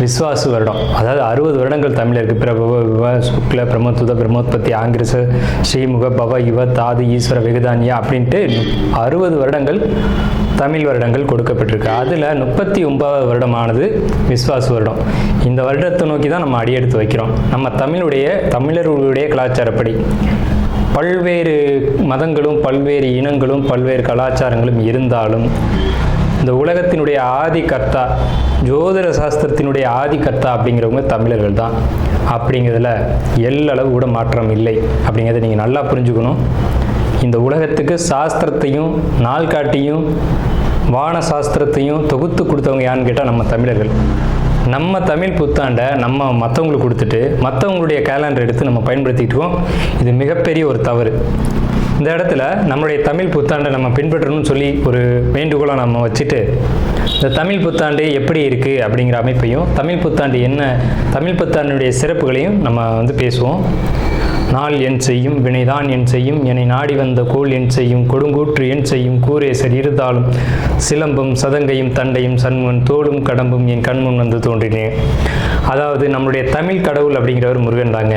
விஸ்வாசு வருடம். அதாவது அறுபது வருடங்கள் தமிழருக்கு பிரபவ விவ சுக்ல பிரமத்துத பிரமோத்பத்தி ஆங்கிரச ஸ்ரீமுக பவ யுவ தாது ஈஸ்வர வெகுதானியா அப்படின்ட்டு அறுபது வருடங்கள் தமிழ் வருடங்கள் கொடுக்கப்பட்டிருக்கு. அதில் முப்பத்தி ஒன்பதாவது வருடமானது விஸ்வாசு வருடம். இந்த வருடத்தை நோக்கி தான் நம்ம அடியெடுத்து வைக்கிறோம். நம்ம தமிழுடைய தமிழர்களுடைய கலாச்சாரப்படி. பல்வேறு மதங்களும் பல்வேறு இனங்களும் பல்வேறு கலாச்சாரங்களும் இருந்தாலும் இந்த உலகத்தினுடைய ஆதி கர்த்தா ஜோதிட சாஸ்திரத்தினுடைய ஆதி கர்த்தா அப்படிங்கிறவங்க தமிழர்கள் தான். அப்படிங்கிறதுல எல்லளவு கூட மாற்றம் இல்லை. அப்படிங்கிறத நீங்கள் நல்லா புரிஞ்சுக்கணும். இந்த உலகத்துக்கு சாஸ்திரத்தையும் நாள்காட்டியும் வான சாஸ்திரத்தையும் தொகுத்து கொடுத்தவங்க யாருன்னு கேட்டால் நம்ம தமிழர்கள். நம்ம தமிழ் புத்தாண்டை நம்ம மற்றவங்களுக்கு கொடுத்துட்டு மற்றவங்களுடைய கேலண்டர் எடுத்து நம்ம பயன்படுத்திட்டு இது மிகப்பெரிய ஒரு தவறு. இந்த இடத்துல நம்மளுடைய தமிழ் புத்தாண்டை நம்ம பின்பற்றணும்னு சொல்லி ஒரு வேண்டுகோளை நம்ம வச்சுட்டு இந்த தமிழ் புத்தாண்டு எப்படி இருக்குது அப்படிங்கிற அமைப்பையும் தமிழ் புத்தாண்டு என்ன தமிழ் புத்தாண்டுடைய சிறப்புகளையும் நம்ம வந்து பேசுவோம். நாள் என் செய்யும் வினைதான் என் செய்யும் என்னை நாடி வந்த கோல் என் செய்யும் கொடுங்கூற்று என் செய்யும் கூரேசர் இருந்தாலும் சிலம்பும் சதங்கையும் தண்டையும் சண்முன் தோளும் கடம்பும் என் கண்முன் வந்து தோன்றினேன். அதாவது நம்மளுடைய தமிழ் கடவுள் அப்படிங்கிறவர் முருகன் தாங்க.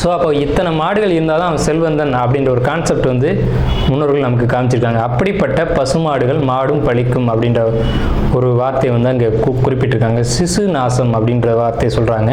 ஸோ அப்போ இத்தனை மாடுகள் இருந்தால் தான் அவன் செல்வந்தன் அப்படின்ற ஒரு கான்செப்ட் வந்து முன்னோர்கள் நமக்கு காமிச்சிருக்காங்க. அப்படிப்பட்ட பசுமாடுகள் மாடும் பழிக்கும் அப்படின்ற ஒரு வார்த்தையை வந்து அங்கே கு குறிப்பிட்டிருக்காங்க. சிசு நாசம் அப்படின்ற வார்த்தையை சொல்கிறாங்க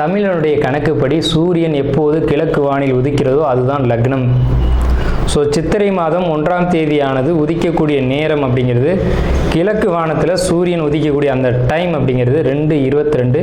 தமிழனுடைய கணக்குப்படி சூரியன் எப்போது கிழக்கு வானில் உதிக்கிறதோ அதுதான் லக்னம். ஸோ சித்திரை மாதம் ஒன்றாம் தேதியானது உதிக்கக்கூடிய நேரம் அப்படிங்கிறது கிழக்கு வானத்தில் சூரியன் உதிக்கக்கூடிய அந்த டைம் அப்படிங்கிறது ரெண்டு இருபத்தி ரெண்டு.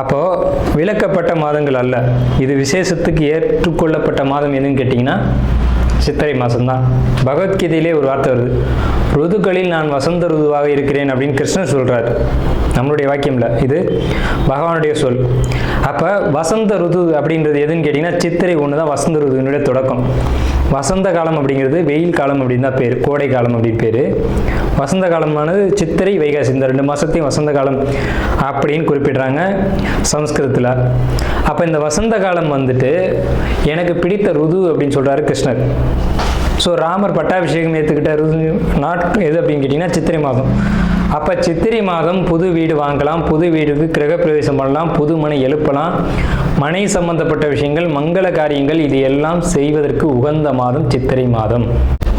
அப்போ விளக்கப்பட்ட மாதங்கள் அல்ல. இது விசேஷத்துக்கு ஏற்றுக்கொள்ளப்பட்ட மாதம் எதுன்னு கேட்டிங்கன்னா சித்திரை மாதம்தான் பகவத்கீதையிலே ஒரு வார்த்தை வருது. ருதுக்களில் நான் வசந்த ருதுவாக இருக்கிறேன் அப்படின்னு கிருஷ்ணன் சொல்கிறார் நம்மளுடைய வாக்கியமில் இது பகவானுடைய சொல். அப்போ வசந்த ருது அப்படின்றது எதுன்னு கேட்டிங்கன்னா சித்திரை ஒன்று தான் வசந்த ருதுனுடைய தொடக்கம். வசந்த காலம் அப்படிங்கிறது வெயில் காலம் அப்படின்னு தான் பேர் கோடை காலம் அப்படின்னு பேர். வசந்த காலமானது சித்திரை வைகாசி இந்த ரெண்டு மாதத்தையும் வசந்த காலம் அப்படின்னு குறிப்பிடுறாங்க சம்ஸ்கிருதத்தில். அப்போ இந்த வசந்த காலம் வந்துட்டு எனக்கு பிடித்த ருது அப்படின்னு சொல்கிறாரு கிருஷ்ணர். ஸோ ராமர் பட்டாபிஷேகம் ஏற்றுக்கிட்ட நாட் எது அப்படின்னு கேட்டிங்கன்னா சித்திரை மாதம். அப்போ சித்திரை மாதம் புது வீடு வாங்கலாம் புது வீடுக்கு கிரகப்பிரவேசம் பண்ணலாம் புது மனை எழுப்பலாம். மனை சம்பந்தப்பட்ட விஷயங்கள் மங்கள காரியங்கள் இது எல்லாம் செய்வதற்கு உகந்த மாதம் சித்திரை மாதம்.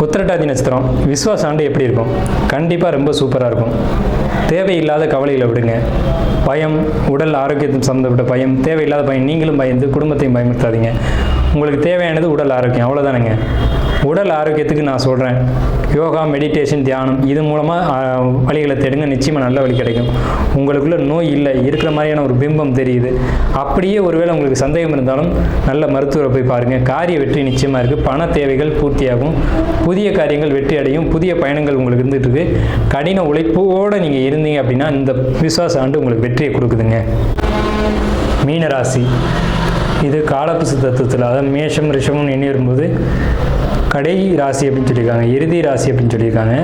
உத்திரட்டாதி நட்சத்திரம். விஸ்வாசாண்டு எப்படி இருக்கும்? கண்டிப்பாக ரொம்ப சூப்பராக இருக்கும். தேவையில்லாத கவலையில் விடுங்க. பயம் உடல் ஆரோக்கியத்தை சம்மந்தப்பட்ட பயம் தேவையில்லாத பயம் நீங்களும் பயந்து குடும்பத்தையும் பயமுறுத்தாதீங்க. உங்களுக்கு தேவையானது உடல் ஆரோக்கியம் அவ்வளோதானுங்க உடல் ஆரோக்கியத்துக்கு நான் சொல்கிறேன் யோகா மெடிடேஷன் தியானம் இது மூலமாக வழிகளை தேடுங்க. நிச்சயமாக நல்ல வழி கிடைக்கும். உங்களுக்குள்ள நோய் இல்லை இருக்கிற மாதிரியான ஒரு பிம்பம் தெரியுது. அப்படியே ஒருவேளை உங்களுக்கு சந்தேகம் இருந்தாலும் நல்ல மருத்துவரை போய் பாருங்கள் காரிய வெற்றி நிச்சயமாக இருக்குது பண தேவைகள் பூர்த்தியாகும். புதிய காரியங்கள் வெற்றி அடையும். புதிய பயணங்கள் உங்களுக்கு இருந்துட்டு இருக்கு கடின உழைப்போடு நீங்கள் இருந்தீங்க அப்படின்னா இந்த விசுவாச ஆண்டு உங்களுக்கு வெற்றியை கொடுக்குதுங்க. மீனராசி. இது காலப்புசு தத்துவத்தில் அதாவது மேஷம் ரிஷமும் எண்ணி வரும்போது கடை ராசி அப்படின்னு சொல்லியிருக்காங்க இறுதி ராசி அப்படின்னு சொல்லியிருக்காங்க.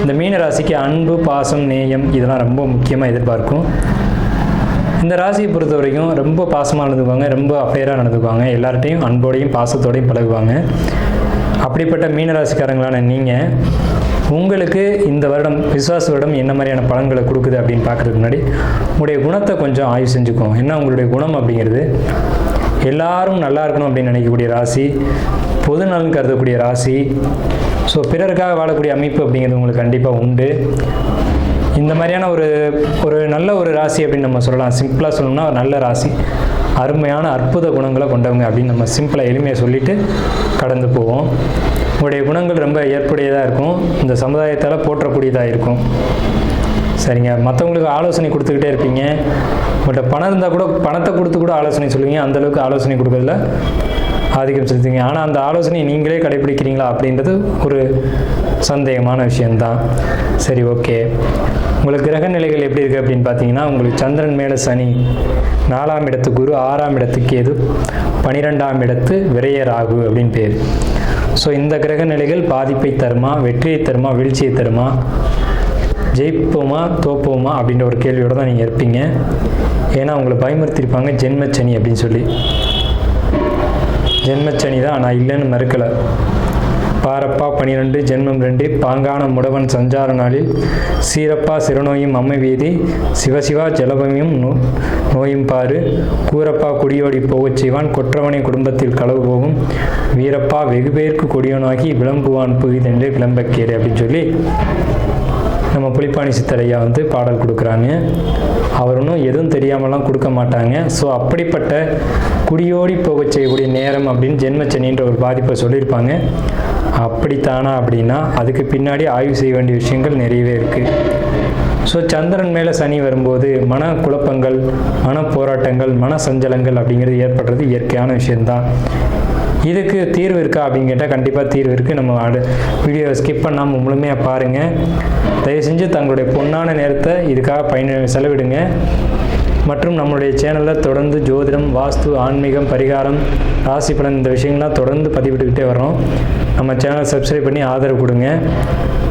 இந்த மீன ராசிக்கு அன்பு பாசம் நேயம் இதெல்லாம் ரொம்ப முக்கியமாக எதிர்பார்க்கும். இந்த ராசியை பொறுத்த வரைக்கும் ரொம்ப பாசமாக நடந்துக்குவாங்க ரொம்ப அஃபேராக நடந்துக்குவாங்க. எல்லார்ட்டையும் அன்போடையும் பாசத்தோடையும் பழகுவாங்க. அப்படிப்பட்ட மீனராசிக்காரங்களான நீங்கள் உங்களுக்கு இந்த வருடம் விசுவாச வருடம் என்ன மாதிரியான பலன்களை கொடுக்குது அப்படின்னு பார்க்குறதுக்கு முன்னாடி உங்களுடைய குணத்தை கொஞ்சம் ஆய்வு செஞ்சுக்கோங்க. என்ன உங்களுடைய குணம் அப்படிங்கிறது? எல்லாரும் நல்லா இருக்கணும் அப்படின்னு நினைக்கக்கூடிய ராசி பொது நலன் கருதக்கூடிய ராசி. ஸோ பிறருக்காக வாழக்கூடிய அமைப்பு அப்படிங்கிறது உங்களுக்கு கண்டிப்பாக உண்டு. இந்த மாதிரியான ஒரு ஒரு நல்ல ஒரு ராசி அப்படின்னு நம்ம சொல்லலாம். சிம்பிளாக சொல்லணும்னா ஒரு நல்ல ராசி. அருமையான அற்புத குணங்களை கொண்டவங்க அப்படின்னு நம்ம சிம்பிளாக எளிமையாக சொல்லிட்டு கடந்து போவோம். உங்களுடைய குணங்கள் ரொம்ப ஏற்புடையதாக இருக்கும். இந்த சமுதாயத்தால் போற்றக்கூடியதாக இருக்கும். சரிங்க. மற்றவங்களுக்கு ஆலோசனை கொடுத்துக்கிட்டே இருப்பீங்க. உங்கள்கிட்ட பணம் இருந்தால் கூட பணத்தை கொடுத்து கூட ஆலோசனை சொல்லுவீங்க. அந்தளவுக்கு ஆலோசனை கொடுக்கறதுல ஆதிக்கம் செலுத்துவீங்க. ஆனால் அந்த ஆலோசனையை நீங்களே கடைபிடிக்கிறீங்களா அப்படின்றது ஒரு சந்தேகமான விஷயந்தான் சரி ஓகே. உங்களுக்கு கிரக நிலைகள் எப்படி இருக்குது அப்படின்னு பார்த்தீங்கன்னா உங்களுக்கு சந்திரன் மேலே சனி நாலாம் இடத்து குரு ஆறாம் இடத்துக்கு எது பனிரெண்டாம் இடத்து விரைய ராகு அப்படின்னு பேர். ஸோ இந்த கிரக நிலைகள் பாதிப்பை தருமா வெற்றியை தருமா வீழ்ச்சியை தருமா? ஜெயிப்போமா தோப்போமா அப்படின்ற ஒரு கேள்வியோடு தான் நீங்கள் இருப்பீங்க. ஏன்னா உங்களை பயமுறுத்தியிருப்பாங்க ஜென்மச்சனி அப்படின்னு சொல்லி. ஜென்மச்சனி தான் நான் இல்லைன்னு மறுக்கலை. பாரப்பா பனிரெண்டு ஜென்மம் ரெண்டு பாங்கான முடவன் சஞ்சார நாளில் சீரப்பா சிறுநோயும் அம்மை வீதி சிவசிவா ஜலபமியும் நோ நோயும் பாரு. கூரப்பா குடியோடி போகச் செய்வான் கொற்றவனை குடும்பத்தில் களவு போகும். வீரப்பா வெகு பேருக்கு விளம்புவான் புவிதென்று விளம்பக்கேடு அப்படின்னு சொல்லி நம்ம புலிப்பாணி சித்தரையா வந்து பாடல் கொடுக்குறாங்க. அவர் ஒன்றும் எதுவும் தெரியாமலாம் கொடுக்க மாட்டாங்க. ஸோ அப்படிப்பட்ட குடியோடி போகச் செய்யக்கூடிய நேரம் அப்படின்னு ஜென்மச்சனின்ற ஒரு பாதிப்பை சொல்லியிருப்பாங்க. அப்படித்தானா அப்படின்னா அதுக்கு பின்னாடி ஆய்வு செய்ய வேண்டிய விஷயங்கள் நிறையவே இருக்குது ஸோ சந்திரன் மேலே சனி வரும்போது மன குழப்பங்கள் மன போராட்டங்கள் மன சஞ்சலங்கள் அப்படிங்கிறது ஏற்படுறது இயற்கையான விஷயந்தான் இதுக்கு தீர்வு இருக்கா அப்படின்னு கேட்டால் கண்டிப்பாக தீர்வு இருக்குது நம்ம வீடியோவை ஸ்கிப் பண்ணாமல் முழுமையாக பாருங்கள் தயவு செஞ்சு தங்களுடைய பொன்னான நேரத்தை இதுக்காக பயன் செலவிடுங்க. மற்றும் நம்மளுடைய சேனலில் தொடர்ந்து ஜோதிடம் வாஸ்து ஆன்மீகம் பரிகாரம் ராசி பலன் இந்த விஷயங்கள்லாம் தொடர்ந்து பதிவிட்டுக்கிட்டே வரோம் நம்ம சேனலை சப்ஸ்கிரைப் பண்ணி ஆதரவு கொடுங்க.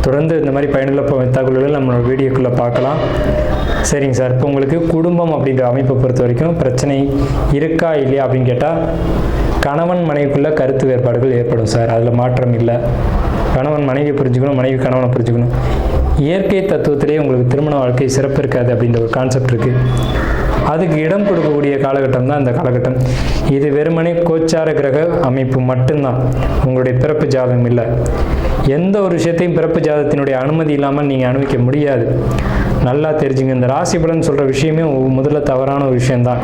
தொடர்ந்து இந்த மாதிரி பயனுள்ள தகவல்களை நம்மளோட வீடியோக்குள்ளே பார்க்கலாம். சரிங்க சார். இப்போ உங்களுக்கு குடும்பம் அப்படின்ற அமைப்பை பொறுத்த வரைக்கும் பிரச்சனை இருக்கா இல்லையா அப்படின்னு கேட்டால் கணவன் மனைவிக்குள்ள கருத்து வேறுபாடுகள் ஏற்படும் சார். அதில் மாற்றம் இல்லை. கணவன் மனைவியை புரிஞ்சுக்கணும் மனைவி கணவனை புரிஞ்சுக்கணும். இயற்கை தத்துவத்திலேயே உங்களுக்கு திருமண வாழ்க்கை சிறப்பு இருக்காது அப்படின்ற ஒரு கான்செப்ட் இருக்குது அதுக்கு இடம் கொடுக்கக்கூடிய காலகட்டம் தான் இந்த காலகட்டம். இது வெறுமனே கோச்சார கிரக அமைப்பு மட்டும்தான். உங்களுடைய பிறப்பு ஜாதகம் இல்லை. எந்த ஒரு விஷயத்தையும் பிறப்பு ஜாதகத்தினுடைய அனுமதி இல்லாமல் நீங்கள் அனுபவிக்க முடியாது. நல்லா தெரிஞ்சுங்க. இந்த ராசி பலன் சொல்கிற விஷயமே முதல்ல தவறான ஒரு விஷயம்தான்.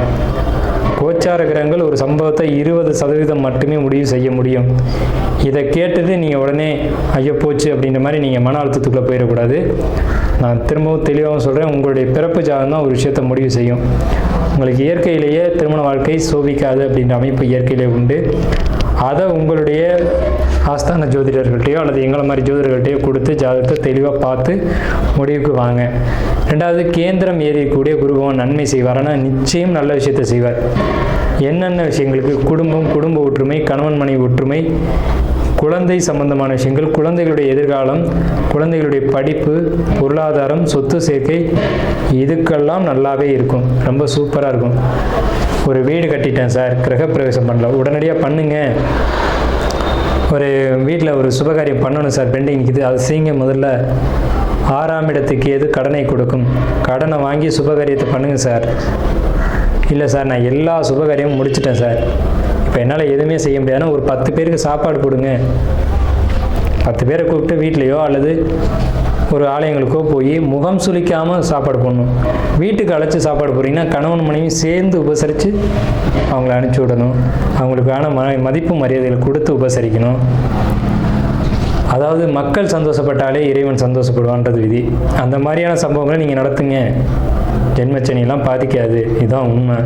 கோச்சார கிரகங்கள் ஒரு சம்பவத்தை இருபது சதவீதம் மட்டுமே முடிவு செய்ய முடியும். இதை கேட்டது நீங்கள் உடனே ஐயோ போச்சு அப்படின்ற மாதிரி நீங்கள் மன அழுத்தத்துக்குள்ளே போயிடக்கூடாது. நான் திரும்பவும் தெளிவாகவும் சொல்கிறேன் உங்களுடைய பிறப்பு ஜாதகம் தான் ஒரு விஷயத்தை முடிவு செய்யும். உங்களுக்கு இயற்கையிலேயே திருமண வாழ்க்கை சோபிக்காது அப்படின்ற அமைப்பு இயற்கையிலே உண்டு. அதை உங்களுடைய ஆஸ்தான ஜோதிடர்கள்ட்டையோ அல்லது எங்களை மாதிரி ஜோதிடர்கள்ட்டையோ கொடுத்து ஜாதகத்தை தெளிவாக பார்த்து முடிவுக்கு வாங்க. ரெண்டாவது கேந்திரம் ஏறியக்கூடிய குருபவன் நன்மை செய்வார். ஆனால் நிச்சயம் நல்ல விஷயத்தை செய்வார். என்னென்ன விஷயங்களுக்கு குடும்பம் குடும்ப ஒற்றுமை கணவன் மனைவி ஒற்றுமை குழந்தை சம்பந்தமான விஷயங்கள் குழந்தைகளுடைய எதிர்காலம் குழந்தைகளுடைய படிப்பு பொருளாதாரம் சொத்து சேர்க்கை இதுக்கெல்லாம் நல்லாவே இருக்கும். ரொம்ப சூப்பராக இருக்கும். ஒரு வீடு கட்டிட்டேன் சார் கிரகப்பிரவேசம் பண்ணல. உடனடியாக பண்ணுங்க. ஒரு வீட்டில் ஒரு சுபகாரியம் பண்ணணும் சார். பெண்டிங் நிற்கிது அதை செய்யுங்க முதல்ல. ஆறாம் இடத்துக்கு எது கடனை கொடுக்கும்? கடனை வாங்கி சுபகாரியத்தை பண்ணுங்கள் சார். இல்லை சார் நான் எல்லா சுபகாரியமும் முடிச்சிட்டேன் சார். இப்போ என்னால் எதுவுமே செய்ய முடியாதுன்னா ஒரு பத்து பேருக்கு சாப்பாடு கொடுங்க. பத்து பேரை கூப்பிட்டு வீட்லேயோ அல்லது ஒரு ஆலயங்களுக்கோ போய் முகம் சுளிக்காமல் சாப்பாடு போடணும். வீட்டுக்கு அழைச்சி சாப்பாடு போகிறீங்கன்னா கணவன் மனைவி சேர்ந்து உபசரித்து அவங்கள அனுப்பிச்சி விடணும். அவங்களுக்கான ம மதிப்பு மரியாதைகளை கொடுத்து உபசரிக்கணும். அதாவது மக்கள் சந்தோஷப்பட்டாலே இறைவன் சந்தோஷப்படுவான்றது விதி. அந்த மாதிரியான சம்பவங்களை நீங்கள் நடத்துங்க. ஜென்மச்சனியெல்லாம் பாதிக்காது. இதுதான் உண்மை.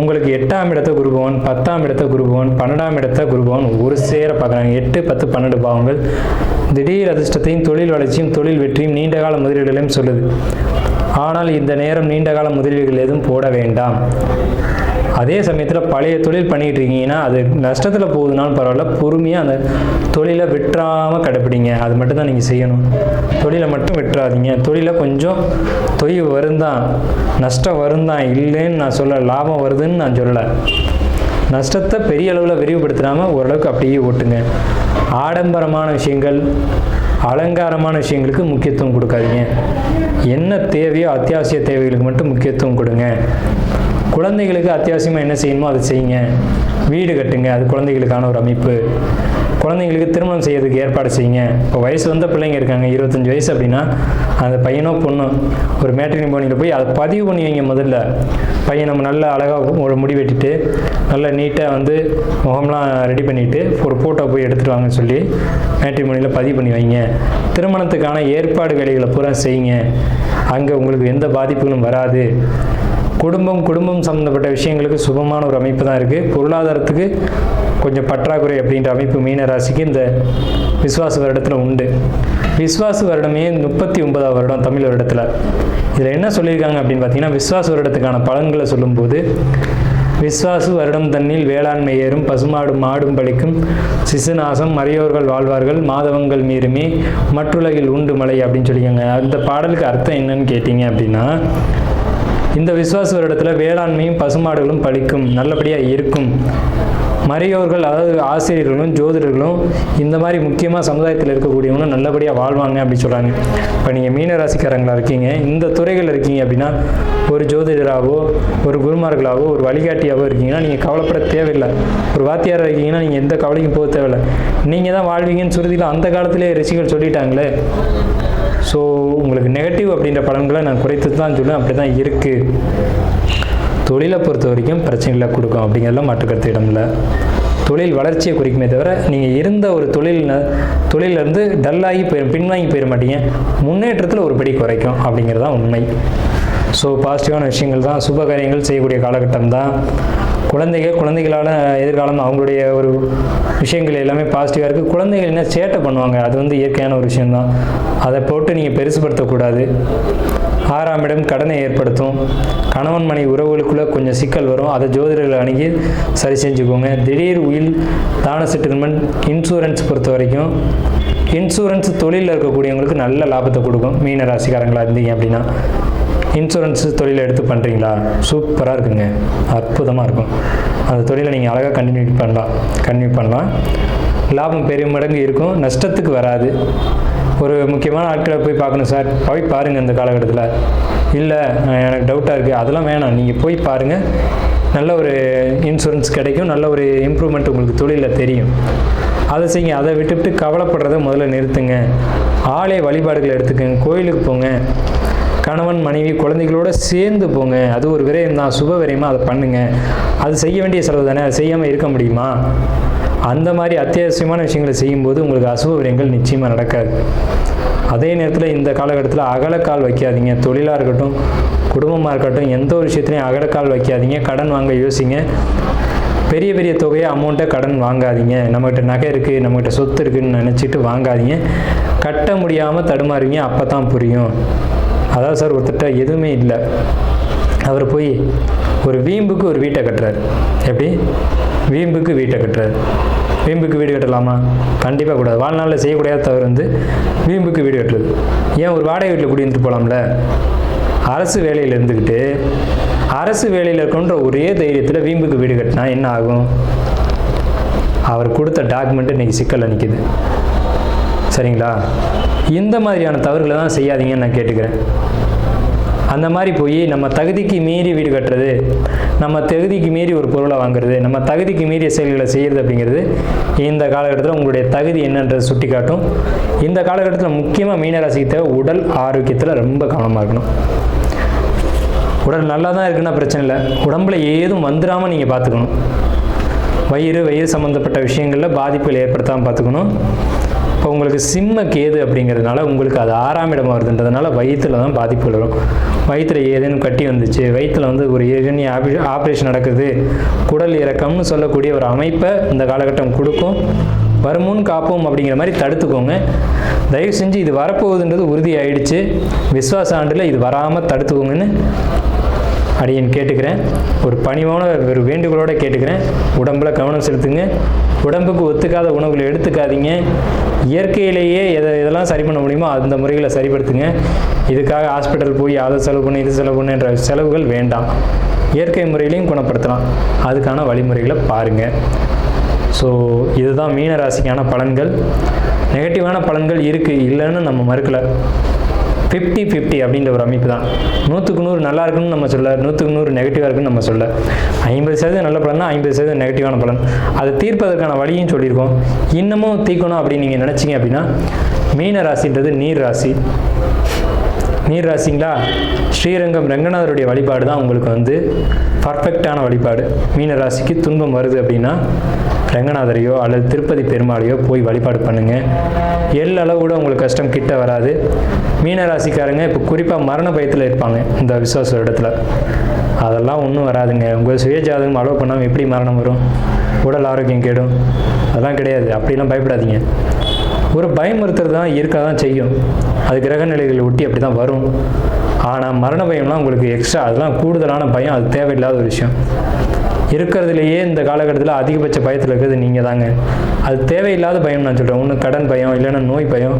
உங்களுக்கு எட்டாம் இடத்த குருபவன் பத்தாம் இடத்த குருபவன் பன்னெண்டாம் இடத்த குருபவன் ஒரு சேர பார்க்குறாங்க. எட்டு பத்து பன்னெண்டு பாவங்கள். திடீர் அதிர்ஷ்டத்தையும் தொழில் வளர்ச்சியும் தொழில் வெற்றியும் நீண்டகால முதலீடுகளையும் சொல்லுது. ஆனால் இந்த நேரம் நீண்டகால முதலீடுகள் எதுவும் போட வேண்டாம். அதே சமயத்தில் பழைய தொழில் பண்ணிகிட்டு இருக்கீங்கன்னா அது நஷ்டத்தில் போகுதுனாலும் பரவாயில்ல பொறுமையாக அந்த தொழிலை விட்டுறாமல் கடைப்பிடிங்க. அது மட்டும் தான் நீங்கள் செய்யணும். தொழிலை மட்டும் விட்டுறாதீங்க. தொழிலை கொஞ்சம் தொய்வு வருந்தான் நஷ்டம் வருந்தான் இல்லைன்னு நான் சொல்ல லாபம் வருதுன்னு நான் சொல்லலை. நஷ்டத்தை பெரிய அளவில் விரிவுபடுத்தாமல் ஓரளவுக்கு அப்படியே ஓட்டுங்க. ஆடம்பரமான விஷயங்கள் அலங்காரமான விஷயங்களுக்கு முக்கியத்துவம் கொடுக்காதீங்க. என்ன தேவையோ அத்தியாவசிய தேவைகளுக்கு மட்டும் முக்கியத்துவம் கொடுங்க. குழந்தைகளுக்கு அத்தியாவசியமாக என்ன செய்யணுமோ அதை செய்யுங்க. வீடு கட்டுங்க அது குழந்தைகளுக்கான ஒரு அமைப்பு. குழந்தைங்களுக்கு திருமணம் செய்யறதுக்கு ஏற்பாடு செய்யுங்க. இப்போ வயசு வந்த பிள்ளைங்க இருக்காங்க இருபத்தஞ்சி வயசு அப்படின்னா அந்த பையனோ பொண்ணோ ஒரு மேட்ரினி போனியில் போய் அதை பதிவு பண்ணி வைங்க முதல்ல. பையன் நம்ம நல்லா அழகாக ஒரு முடி வெட்டிட்டு நல்லா நீட்டாக வந்து முகம்லாம் ரெடி பண்ணிவிட்டு ஒரு ஃபோட்டோ போய் எடுத்துகிட்டு வாங்கன்னு சொல்லி மேட்ரிமோனியில் பதிவு பண்ணி வைங்க. திருமணத்துக்கான ஏற்பாடு வேலைகளை பூரா செய்யுங்க. அங்கே உங்களுக்கு எந்த பாதிப்புகளும் வராது. குடும்பம் குடும்பம் சம்மந்தப்பட்ட விஷயங்களுக்கு சுபமான ஒரு அமைப்பு தான் இருக்குது பொருளாதாரத்துக்கு கொஞ்சம் பற்றாக்குறை அப்படின்ற அமைப்பு மீன ராசிக்கு இந்த விஸ்வாச வருடத்தில் உண்டு. விஸ்வாச வருடமே முப்பத்தி ஒன்பதாம் வருடம் தமிழ் வருடத்தில். இதில் என்ன சொல்லியிருக்காங்க அப்படின்னு பார்த்தீங்கன்னா விஸ்வாச வருடத்துக்கான பலன்களை சொல்லும்போது விஸ்வாசு வருடம் தன்னில் வேளாண்மை ஏறும் பசுமாடும் மாடும் பழிக்கும் சிசுநாசம் மறையோர்கள் வாழ்வார்கள் மாதவங்கள் மீறுமே மற்றுலகில் உண்டு மலை அப்படின்னு சொல்லியிருக்காங்க. அந்த பாடலுக்கு அர்த்தம் என்னன்னு கேட்டிங்க அப்படின்னா இந்த விசுவாச வருடத்தில் வேளாண்மையும் பசுமாடுகளும் பழிக்கும் நல்லபடியாக இருக்கும். மறையோர்கள் அதாவது ஆசிரியர்களும் ஜோதிடர்களும் இந்த மாதிரி முக்கியமாக சமுதாயத்தில் இருக்கக்கூடியவங்களும் நல்லபடியாக வாழ்வாங்க அப்படின்னு சொல்கிறாங்க இப்போ நீங்கள் மீனராசிக்காரங்களாக இருக்கீங்க இந்த துறைகள் இருக்கீங்க அப்படின்னா ஒரு ஜோதிடராகவோ ஒரு குருமார்களாகவோ ஒரு வழிகாட்டியாகவோ இருக்கீங்கன்னா நீங்கள் கவலைப்பட தேவையில்லை. ஒரு வாத்தியாராக இருக்கீங்கன்னா நீங்கள் எந்த கவலைக்கும் போக தேவையில்லை. நீங்கள் தான் வாழ்வீங்கன்னு சுருதியில் அந்த காலத்திலே ரிஷிகள் சொல்லிட்டாங்களே. ஸோ உங்களுக்கு நெகட்டிவ் அப்படின்ற பலன்களை நான் குறைத்து தான் சொல்லுவேன். அப்படி தான் இருக்குது தொழிலை பொறுத்த வரைக்கும் பிரச்சனைகளை கொடுக்கும் அப்படிங்கிறதுல மாற்றுக்கருத்து இடம் தொழில் வளர்ச்சியை குறிக்குமே தவிர நீங்கள் இருந்த ஒரு தொழில் தொழிலேருந்து டல்லாகி போயிடும் பின்வாங்கி போயிட மாட்டீங்க. முன்னேற்றத்தில் ஒரு படி குறைக்கும் அப்படிங்கிறது தான் உண்மை. ஸோ பாசிட்டிவான விஷயங்கள் தான் சுப காரியங்கள் செய்யக்கூடிய காலகட்டம் தான். குழந்தைகள் குழந்தைகளால் எதிர்காலம் அவங்களுடைய ஒரு விஷயங்கள் எல்லாமே பாசிட்டிவாக இருக்குது குழந்தைகள் என்ன சேட்டை பண்ணுவாங்க? அது வந்து இயற்கையான ஒரு விஷயம்தான். அதை போட்டு நீங்கள் பெருசுப்படுத்தக்கூடாது. ஆறாம் இடம் கடனை ஏற்படுத்தும். கணவன் மனை உறவுகளுக்குள்ளே கொஞ்சம் சிக்கல் வரும். அதை ஜோதிடர்கள் அணுகி சரி செஞ்சுக்கோங்க. திடீர் உயில் தான செட்டில்மெண்ட் இன்சூரன்ஸ் பொறுத்த வரைக்கும் இன்சூரன்ஸ் தொழிலில் இருக்கக்கூடியவங்களுக்கு நல்ல லாபத்தை கொடுக்கும். மீன ராசிக்காரங்களாக இருந்தீங்க அப்படின்னா. இன்சூரன்ஸ் தொழிலை எடுத்து பண்ணுறீங்களா சூப்பராக இருக்குங்க. அற்புதமாக இருக்கும். அந்த தொழிலை நீங்கள் அழகாக கண்டினியூ பண்ணலாம். கண்டினியூ பண்ணலாம். லாபம் பெரிய மடங்கு இருக்கும். நஷ்டத்துக்கு வராது. ஒரு முக்கியமான ஆட்களை போய் பார்க்கணும் சார். போய் பாருங்கள் இந்த காலகட்டத்தில். இல்லை எனக்கு டவுட்டாக இருக்குது அதெல்லாம் வேணாம். நீங்கள் போய் பாருங்கள் நல்ல ஒரு இன்சூரன்ஸ் கிடைக்கும். நல்ல ஒரு இம்ப்ரூவ்மெண்ட் உங்களுக்கு தொழிலில் தெரியும். அதை செய்யுங்க. அதை விட்டுவிட்டு கவலைப்படுறத முதல்ல நிறுத்துங்க. ஆலய வழிபாடுகளை எடுத்துக்கங்க. கோயிலுக்கு போங்க. கணவன் மனைவி குழந்தைகளோட சேர்ந்து போங்க. அது ஒரு விரயம் தான் சுப விரயமாக அதை பண்ணுங்க. அது செய்ய வேண்டிய செலவு தானே? அதை செய்யாமல் இருக்க முடியுமா? அந்த மாதிரி அத்தியாவசியமான விஷயங்களை செய்யும்போது உங்களுக்கு அசுப விரயங்கள் நிச்சயமாக நடக்காது. அதே நேரத்தில் இந்த காலகட்டத்தில் அகலக்கால் வைக்காதீங்க. தொழிலாக இருக்கட்டும் குடும்பமாக இருக்கட்டும் எந்த ஒரு விஷயத்துலையும் அகலக்கால் வைக்காதீங்க. கடன் வாங்க யோசிங்க. பெரிய பெரிய தொகையை அமௌண்ட்டை கடன் வாங்காதீங்க. நம்மகிட்ட நகை இருக்குது நம்மகிட்ட சொத்து இருக்குதுன்னு நினச்சிட்டு வாங்காதீங்க. கட்ட முடியாமல் தடுமாறுவீங்க. அப்போ தான் புரியும். அதாவது சார் ஒருத்தட்ட எதுவுமே இல்லை. அவர் போய் ஒரு வீம்புக்கு ஒரு வீட்டை கட்டுறாரு. எப்படி? வீம்புக்கு வீட்டை கட்டுறாரு. வீம்புக்கு வீடு கட்டலாமா? கண்டிப்பாக கூடாது. வாழ்நாளில் செய்யக்கூடாத தவறு வந்து வீம்புக்கு வீடு கட்டுறது. ஏன் ஒரு வாடகை வீட்டில் குடியிருந்துட்டு போகலாம்ல அரசு வேலையில் இருந்துக்கிட்டு அரசு வேலையில் இருக்கின்ற ஒரே தைரியத்தில் வீம்புக்கு வீடு கட்டினா என்ன ஆகும்? அவர் கொடுத்த டாக்குமெண்ட் இன்றைக்கி சிக்கலில் நிற்கிது சரிங்களா? இந்த மாதிரியான தவறுகளை தான் செய்யாதீங்கன்னு நான் கேட்டுக்கிறேன். அந்த மாதிரி போய் நம்ம தகுதிக்கு மீறி வீடு கட்டுறது நம்ம தகுதிக்கு மீறி ஒரு பொருளை வாங்குறது நம்ம தகுதிக்கு மீறிய செயல்களை செய்கிறது அப்படிங்கிறது இந்த காலகட்டத்தில் உங்களுடைய தகுதி என்னன்றதை சுட்டி காட்டும் இந்த காலகட்டத்தில் முக்கியமாக மீனராசிக்கு தேவை உடல் ஆரோக்கியத்தில் ரொம்ப கவனமாக இருக்கணும். உடல் நல்லா தான் இருக்குன்னா பிரச்சனை இல்லை. உடம்புல ஏதும் வந்துடாமல் நீங்கள் பார்த்துக்கணும் வயிறு வயிறு சம்மந்தப்பட்ட விஷயங்களில் பாதிப்புகள் ஏற்படுத்தாமல் பார்த்துக்கணும் இப்போ உங்களுக்கு சிம்ம கேது அப்படிங்கிறதுனால உங்களுக்கு அது ஆறாம் இடமா வருதுன்றதுனால வயிற்றில் தான் பாதிப்புகள் வரும். வயிற்றில் ஏதேனும் கட்டி வந்துச்சு வயிற்றில் வந்து ஒரு ஏகனி ஆப்ரேஷன் நடக்குது குடல் இறக்கம்னு சொல்லக்கூடிய ஒரு அமைப்பை இந்த காலகட்டம் கொடுக்கும். வருமுன் காப்போம் அப்படிங்கிற மாதிரி தடுத்துக்கோங்க. தயவு செஞ்சு இது வரப்போகுதுன்றது உறுதி ஆயிடுச்சு விஸ்வாச ஆண்டில் இது வராமல் தடுத்துக்கோங்கன்னு அடியன் கேட்டுக்கிறேன். ஒரு பணிவான ஒரு வேண்டுகோளோடு கேட்டுக்கிறேன். உடம்புல கவனம் செலுத்துங்க. உடம்புக்கு ஒத்துக்காத உணவுகளை எடுத்துக்காதீங்க. இயற்கையிலேயே எதை எதெல்லாம் சரி பண்ண முடியுமோ அந்த முறைகளை சரிப்படுத்துங்க. இதுக்காக ஹாஸ்பிட்டல் போய் அதை செலவு பண்ணு இது செலவு பண்ணுன்ற செலவுகள் வேண்டாம். இயற்கை முறையிலையும் குணப்படுத்தலாம். அதுக்கான வழிமுறைகளை பாருங்கள் ஸோ இதுதான் மீன ராசிக்கான பலன்கள் நெகட்டிவான பலன்கள் இருக்குது இல்லைன்னு நம்ம மறுக்கலை. ஃபிஃப்டி ஃபிஃப்டி அப்படின்ற ஒரு அமைப்பு தான். நூற்றுக்கு நூறு நல்லா இருக்குன்னு நம்ம சொல்ல நூற்றுக்கு நூறு நெகட்டிவாக இருக்குன்னு நம்ம சொல்ல. ஐம்பது சதவீதம் நல்ல பலன்னா ஐம்பது சதவீதம் நெகட்டிவான பலன். அதை தீர்ப்பதற்கான வழியும் சொல்லியிருக்கோம். இன்னமும் தீர்க்கணும் அப்படின்னு நீங்கள் நினச்சிங்க அப்படின்னா மீன ராசின்றது நீர் ராசி. நீர் ராசிங்களா? ஸ்ரீரங்கம் ரங்கநாதருடைய வழிபாடு தான் உங்களுக்கு வந்து பர்ஃபெக்டான வழிபாடு. மீன ராசிக்கு துன்பம் வருது அப்படின்னா ரங்கநாதரையோ அல்லது திருப்பதி பெருமாளையோ போய் வழிபாடு பண்ணுங்க. எல் அளவு கூட உங்களுக்கு கஷ்டம் கிட்ட வராது. மீனராசிக்காரங்க இப்போ குறிப்பாக மரண பயத்தில் இருப்பாங்க இந்த விசுவாச இடத்துல. அதெல்லாம் ஒன்றும் வராதுங்க. உங்கள் சுய ஜாதகம் அலோவ் பண்ணாமல் எப்படி மரணம் வரும்? உடல் ஆரோக்கியம் கேடும். அதெல்லாம் கிடையாது. அப்படிலாம் பயப்படாதீங்க. ஒரு பயமுறுத்துறது தான் இருக்க தான் செய்யும். அது கிரக நிலைகளை ஒட்டி அப்படி தான் வரும். ஆனால் மரண பயம்லாம் உங்களுக்கு எக்ஸ்ட்ரா அதெல்லாம் கூடுதலான பயம் அது தேவையில்லாத ஒரு விஷயம். இருக்கிறதுலையே இந்த காலகட்டத்தில் அதிகபட்ச பயத்தில் இருக்கிறது நீங்கள் தாங்க அது தேவையில்லாத பயம் நான் சொல்கிறேன் ஒன்று கடன் பயம் இல்லைன்னா நோய் பயம்.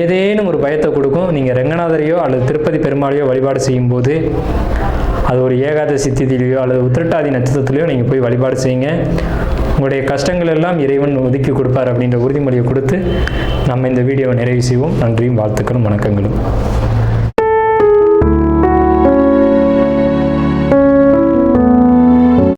ஏதேனும் ஒரு பயத்தை கொடுக்கும். நீங்கள் ரங்கநாதரையோ அல்லது திருப்பதி பெருமாளையோ வழிபாடு செய்யும்போது அது ஒரு ஏகாதசி திதியிலையோ அல்லது உத்திரட்டாதி நட்சத்திரத்திலையோ நீங்கள் போய் வழிபாடு செய்யுங்க. உங்களுடைய கஷ்டங்கள் எல்லாம் இறைவன் ஒதுக்கி கொடுப்பார் அப்படின்ற உறுதிமொழியை கொடுத்து நம்ம இந்த வீடியோவை நிறைவு செய்வோம். நன்றியும் வாழ்த்துக்களும் வணக்கங்களும்.